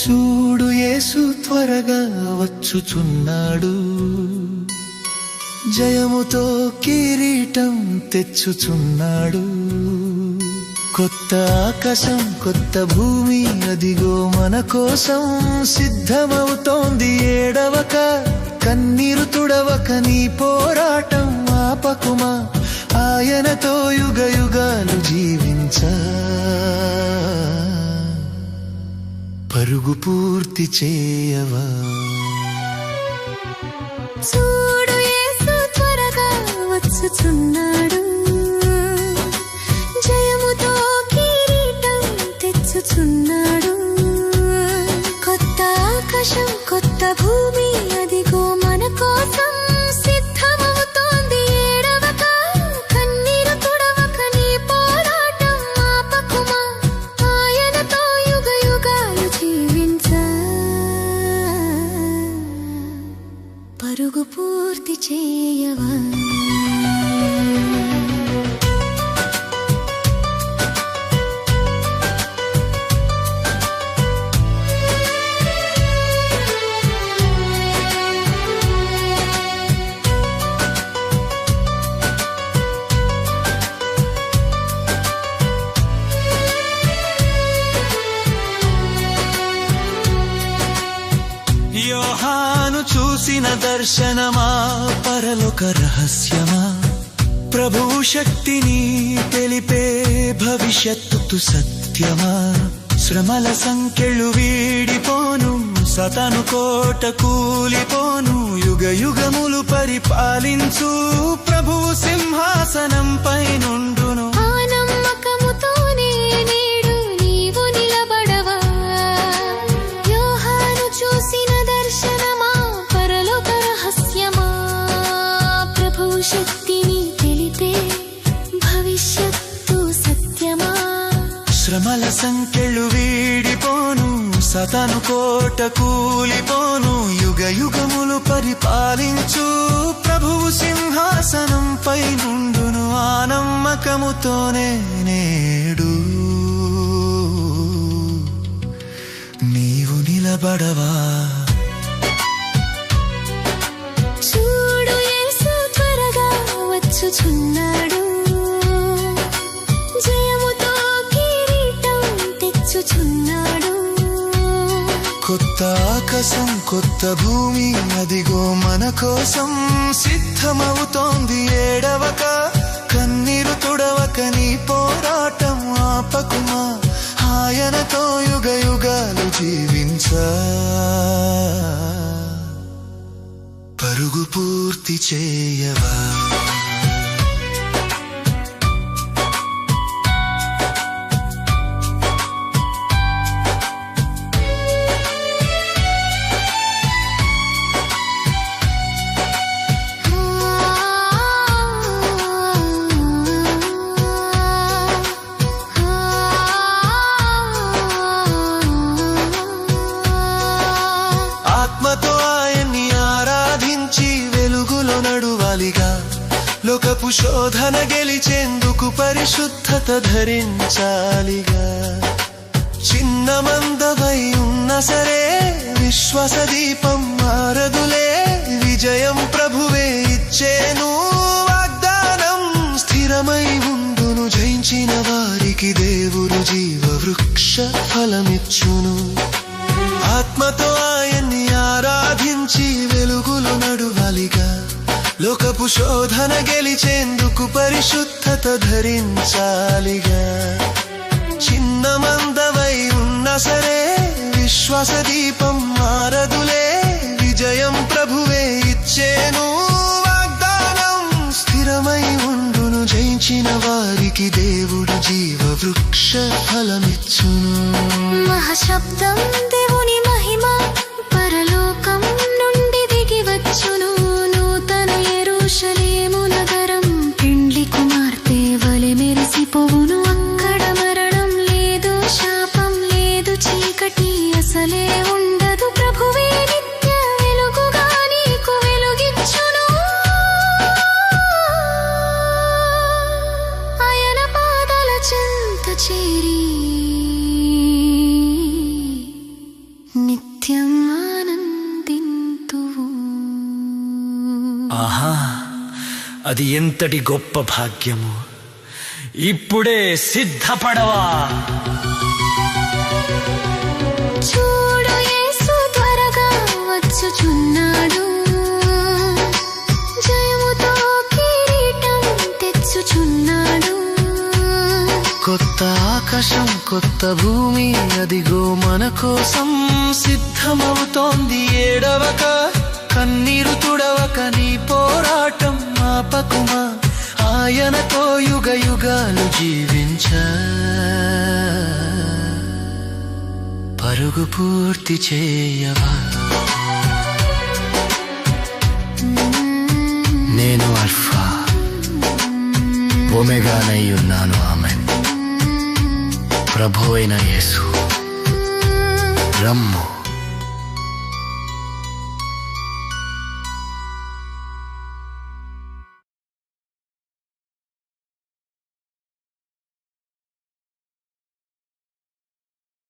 చూడు యేసు త్వరగా వచ్చుచున్నాడు. జయముతో కిరీటం తెచ్చుచున్నాడు. కొత్త ఆకాశం కొత్త భూమి అదిగో మన కోసం సిద్ధమవుతోంది ఏడవక. కన్నీరు తుడవక నీ పోరాటం ఆపకుమా. ఆయనతో యుగ పరుగు పూర్తి చేయవా? పూర్తి చేయవా? చూసిన దర్శనమా పరలోక రహస్యమా? ప్రభు శక్తిని తెలిపే భవిష్యత్తు సత్యమా? శ్రమల సంఖ్యలు వీడిపోను సతను కోట కూలిపోను యుగ యుగములు పరిపాలించు. ప్రభువు సింహాసనం నుండును. శక్తిని తెలిపే భవిష్యత్తు సత్యమా? శ్రమల సంఖ్యలు వీడిపోను సతను కోట కూలిపోను యుగ యుగములు పరిపాలించు. ప్రభువు సింహాసనంపై నుండును ఆ నమ్మకముతోనే నేడు. నీవు నిలబడవా? కొత్త ఆకాశం కొత్త భూమి అదిగో మన కోసం సిద్ధమవుతోంది ఏడవక. కన్నీరు తుడవక నీ పోరాటం ఆపకుమా. ఆయనతో యుగ యుగాలు జీవించ. పరుగు పూర్తి చేయవా? లోకపు శోధన గెలిచేందుకు పరిశుద్ధత ధరించాలిగా. చిన్న మందవై ఉన్న సరే విశ్వాస దీపం మారదులే విజయం ప్రభువే ఇచ్చేను. వాగ్దానం స్థిరమై ఉండును జయించిన వారికి దేవుడు జీవ వృక్ష ఫలమిచ్చును. లోకపు శోధన గెలిచేందుకు పరిశుద్ధత ధరించాలిగా. చిన్న మందవై ఉన్నా సరే విశ్వాస దీపం మారదులే విజయం ప్రభువే ఇచ్చేను. వాగ్దానం స్థిరమై ఉండును జయించిన వారికి దేవుడు జీవ వృక్ష ఫలమిచ్చును. మహాశబ్దం ఆహా అది ఎంతటి గొప్ప భాగ్యము. ఇప్పుడే సిద్ధపడవా. చూడు యేసు త్వరగా వచ్చుచున్నాడు. జయముతో కిరీటం తెచ్చుచున్నాడు. కొత్త ఆకాశం కొత్త భూమి అదిగో మన కోసం సిద్ధమవుతోంది ఏడవక. కన్నీరు తుడవక నీ పోరాటం ఆపకుమా? ఆయనతో యుగ యుగాలు జీవించ. పరుగు పూర్తి చేయవా? నేను అల్ఫా. ఒమెగానై ఉన్నాను ఆమె ప్రభు అయిన యేసు. రమ్ము.